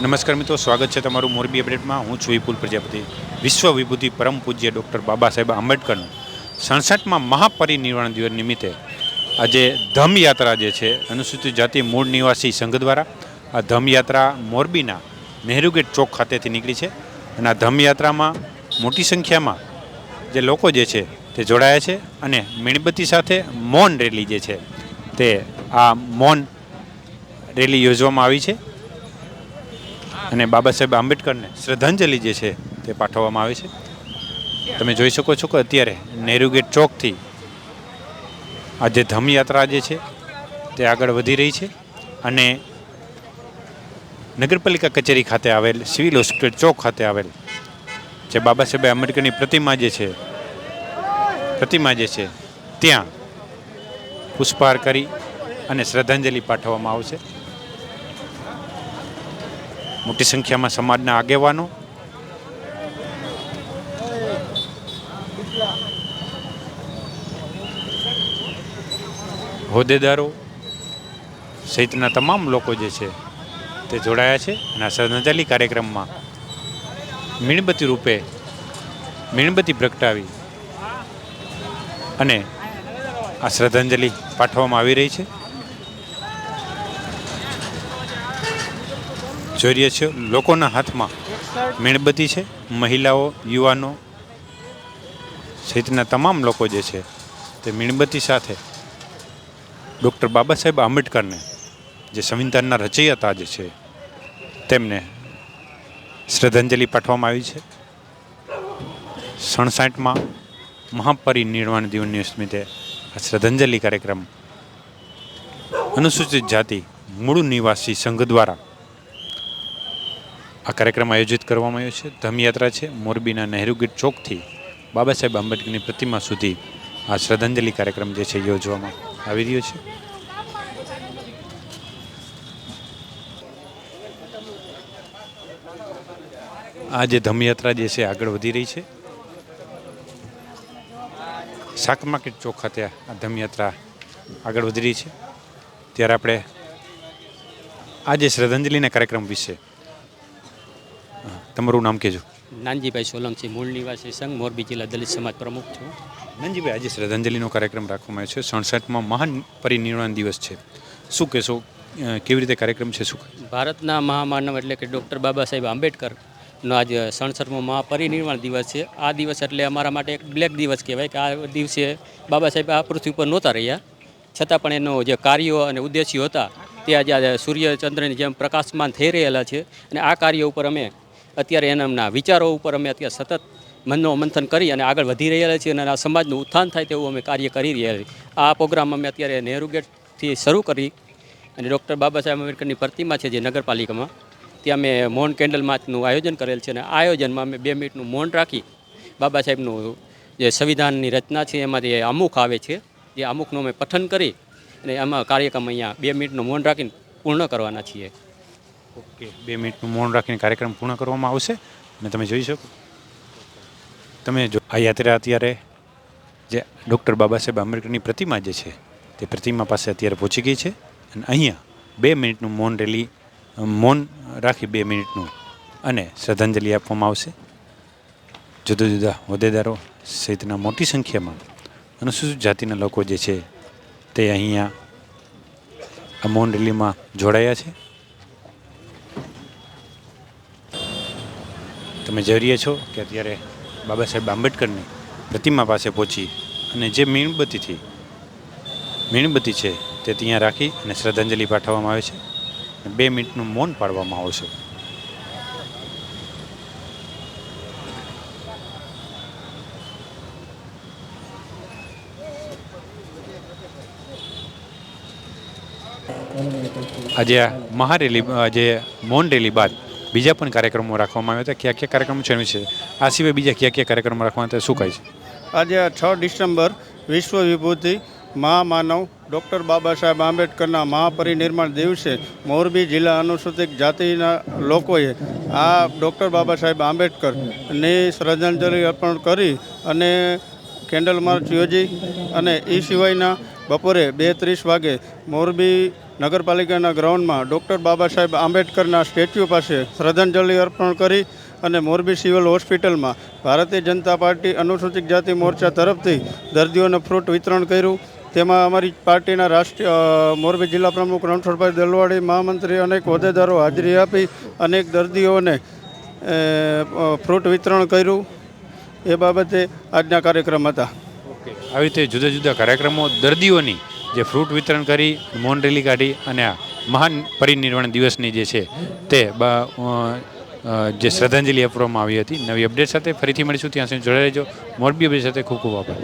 નમસ્કાર મિત્રો, સ્વાગત છે તમારું મોરબી અપડેટમાં. હું છું વિપુલ પ્રજાપતિ વિશ્વ વિભૂતિ પરમ પૂજ્ય ડૉક્ટર બાબા સાહેબ આંબેડકરનું. સડસઠમાં મહાપરિનિર્વાણ દિવસ નિમિત્તે આજે ધમયાત્રા જે છે, અનુસૂચિત જાતિ મૂળ નિવાસી સંઘ દ્વારા આ ધમયાત્રા મોરબીના નહેરુ ચોક ખાતેથી નીકળી છે અને આ ધમયાત્રામાં મોટી સંખ્યામાં જે લોકો જે છે તે જોડાયા છે અને મીણબત્તી સાથે મૌન રેલી જે છે તે આ મૌન રેલી યોજવામાં આવી છે. અને બાબા સાહેબ આંબેડકરને શ્રદ્ધાંજલિ જે છે તે પાઠવવામાં આવે છે. તમે જોઈ શકો છો કે અત્યારે નેહરુ ગેટ ચોકથી આ જે ધમયાત્રા જે છે તે આગળ વધી રહી છે અને નગરપાલિકા કચેરી ખાતે આવેલ, સિવિલ હોસ્પિટલ ચોક ખાતે આવેલ, જે બાબા સાહેબ આંબેડકરની પ્રતિમા જે છે, પ્રતિમા જે છે, ત્યાં પુષ્પહાર કરી અને શ્રદ્ધાંજલિ પાઠવવામાં આવશે. મોટી સંખ્યામાં સમાજના આગેવાનો. હોદ્દેદારો સહિતના તમામ લોકો જે છે તે જોડાયા છે અને આ શ્રદ્ધાંજલિ કાર્યક્રમમાં મીણબત્તી રૂપે મીણબત્તી પ્રગટાવી અને આ શ્રદ્ધાંજલિ પાઠવવામાં આવી રહી છે. જોઈ રહ્યા છીએ લોકોના હાથમાં મીણબત્તી છે, મહિલાઓ, યુવાનો સહિતના તમામ લોકો જે છે, તે મીણબત્તી સાથે ડૉક્ટર બાબા સાહેબ આંબેડકરને જે સંવિધાનના રચયિતા જે છે, તેમને શ્રદ્ધાંજલિ પાઠવવામાં આવી છે. સડસાઠમાં મહાપરિનિર્વાણ દિવસની સ્મિતે આ શ્રદ્ધાંજલિ કાર્યક્રમ અનુસૂચિત જાતિ મૂળ નિવાસી સંઘ દ્વારા આ કાર્યક્રમ આયોજિત કરવામાં આવ્યો છે. ધમયાત્રા છે. મોરબીના નહેરુ ગેટ ચોકથી બાબા સાહેબ આંબેડકરની પ્રતિમા સુધી આ શ્રદ્ધાંજલિ કાર્યક્રમ જે છે યોજવામાં આવી રહ્યો છે. આ જે ધમયાત્રા જે છે આગળ વધી રહી છે. શાક માર્કેટ ચોક ખાતે આ ધમયાત્રા આગળ વધી રહી છે. ત્યારે આપણે આ જે શ્રદ્ધાંજલિના કાર્યક્રમ વિશે તમારું નામ કહેજો. નાનજીભાઈ સોલંકી મૂળ નિવાસી સંઘ મોરબી જિલ્લા દલિત સમાજ પ્રમુખ છું. નંજીભાઈ આજે શ્રદ્ધાંજલિનો કાર્યક્રમ રાખવામાં આવ્યો છે. સડસઠમાં મહાન પરિનિર્વાણ દિવસ છે. શું કહેશો? કેવી રીતે કાર્યક્રમ છે? શું ભારતના મહામાનવ એટલે કે ડૉક્ટર બાબા સાહેબ આંબેડકરનો આજે સડસઠમો મહાપરિનિર્વાણ દિવસ છે. આ દિવસ એટલે અમારા માટે એક બ્લેક દિવસ કહેવાય કે આ દિવસે બાબા સાહેબ આ પૃથ્વી ઉપર નહોતા રહ્યા. છતાં પણ એનો જે કાર્યો અને ઉદ્દેશ્યો હતા તે આજે આજે સૂર્ય ચંદ્રની જેમ પ્રકાશમાન થઈ રહેલા છે અને આ કાર્ય ઉપર અમે અત્યારે એના વિચારો ઉપર અમે અત્યારે સતત મનનો મંથન કરી અને આગળ વધી રહ્યા છીએ અને આ સમાજનું ઉત્થાન થાય તેવું અમે કાર્ય કરી રહ્યા છીએ. આ પ્રોગ્રામ અમે અત્યારે નહેરુ ગેટથી શરૂ કરી અને ડૉક્ટર બાબા સાહેબ આંબેડકરની પ્રતિમા છે જે નગરપાલિકામાં, ત્યાં અમે મૌન કેન્ડલ માર્ચનું આયોજન કરેલ છે અને આ આયોજનમાં અમે બે મિનિટનું મૌન રાખી બાબા સાહેબનું જે સંવિધાનની રચના છે એમાં જે અમુક આવે છે જે અમુકનું અમે પઠન કરી અને આમાં કાર્યક્રમ અહીંયા બે મિનિટનું મૌન રાખીને પૂર્ણ કરવાના છીએ. ઓકે, બે મિનિટનું મૌન રાખીને કાર્યક્રમ પૂર્ણ કરવામાં આવશે અને તમે જોઈ શકો. તમે જો આ યાત્રા અત્યારે જે ડૉક્ટર બાબા સાહેબ આંબેડકરની પ્રતિમા જે છે, તે પ્રતિમા પાસે અત્યારે પહોંચી ગઈ છે અને અહીંયા બે મિનિટનું મૌન રેલી મૌન રાખી બે મિનિટનું અને શ્રદ્ધાંજલિ આપવામાં આવશે. જુદા જુદા હોદ્દેદારો સહિતના મોટી સંખ્યામાં અનુસૂચિત જાતિના લોકો જે છે, તે અહીંયા આ મૌન રેલીમાં જોડાયા છે. તમે જઈ રહ્યા છો કે અત્યારે બાબા સાહેબ આંબેડકરની પ્રતિમા પાસે પહોંચી અને જે મીણબત્તીથી મીણબત્તી છે તે ત્યાં રાખી અને શ્રદ્ધાંજલિ પાઠવવામાં આવે છે બે મિનિટનું મૌન પાડવામાં આવશે આજે મહારેલી, આજે મૌન રેલી બાદ બીજા પણ કાર્યક્રમો રાખવામાં આવ્યા હતા. કયા કયા કાર્યક્રમો છે છે? આ સિવાય બીજા કયા કયા કાર્યક્રમો રાખવાના હતા? શું કહે છે? આજે છ ડિસેમ્બર વિશ્વ વિભૂતિ મહામાનવ ડૉક્ટર બાબા સાહેબ આંબેડકરના મહાપરિનિર્માણ દિવસે મોરબી જિલ્લા અનુસૂચિત જાતિના લોકોએ આ ડૉક્ટર બાબા સાહેબ આંબેડકરની શ્રદ્ધાંજલિ અર્પણ કરી અને કેન્ડલ માર્ચ યોજી અને એ સિવાયના બપોરે બે ત્રીસ વાગે મોરબી નગરપાલિકાના ગ્રાઉન્ડમાં ડૉક્ટર બાબા સાહેબ આંબેડકરના સ્ટેચ્યુ પાસે શ્રદ્ધાંજલિ અર્પણ કરી અને મોરબી સિવિલ હોસ્પિટલમાં ભારતીય જનતા પાર્ટી અનુસૂચિત જાતિ મોરચા તરફથી દર્દીઓને ફ્રૂટ વિતરણ કર્યું. તેમાં અમારી પાર્ટીના રાષ્ટ્રીય મોરબી જિલ્લા પ્રમુખ રણછોડભાઈ દલવાડી, મહામંત્રી અનેક હોદ્દેદારો હાજરી આપી અનેક દર્દીઓને ફ્રૂટ વિતરણ કર્યું. એ બાબતે આજના કાર્યક્રમ હતા. આવી રીતે જુદા જુદા કાર્યક્રમો દર્દીઓની જે ફ્રૂટ વિતરણ કરી, મૌન રેલી કાઢી અને આ મહાન પરિનિર્વાણ દિવસની જે છે તે જે શ્રદ્ધાંજલિ આપવામાં આવી હતી. નવી અપડેટ સાથે ફરીથી મળીશું. ત્યાં સુધી જોડાઈ રહેજો. મોરબી અપડેટ સાથે ખૂબ ખૂબ આભાર.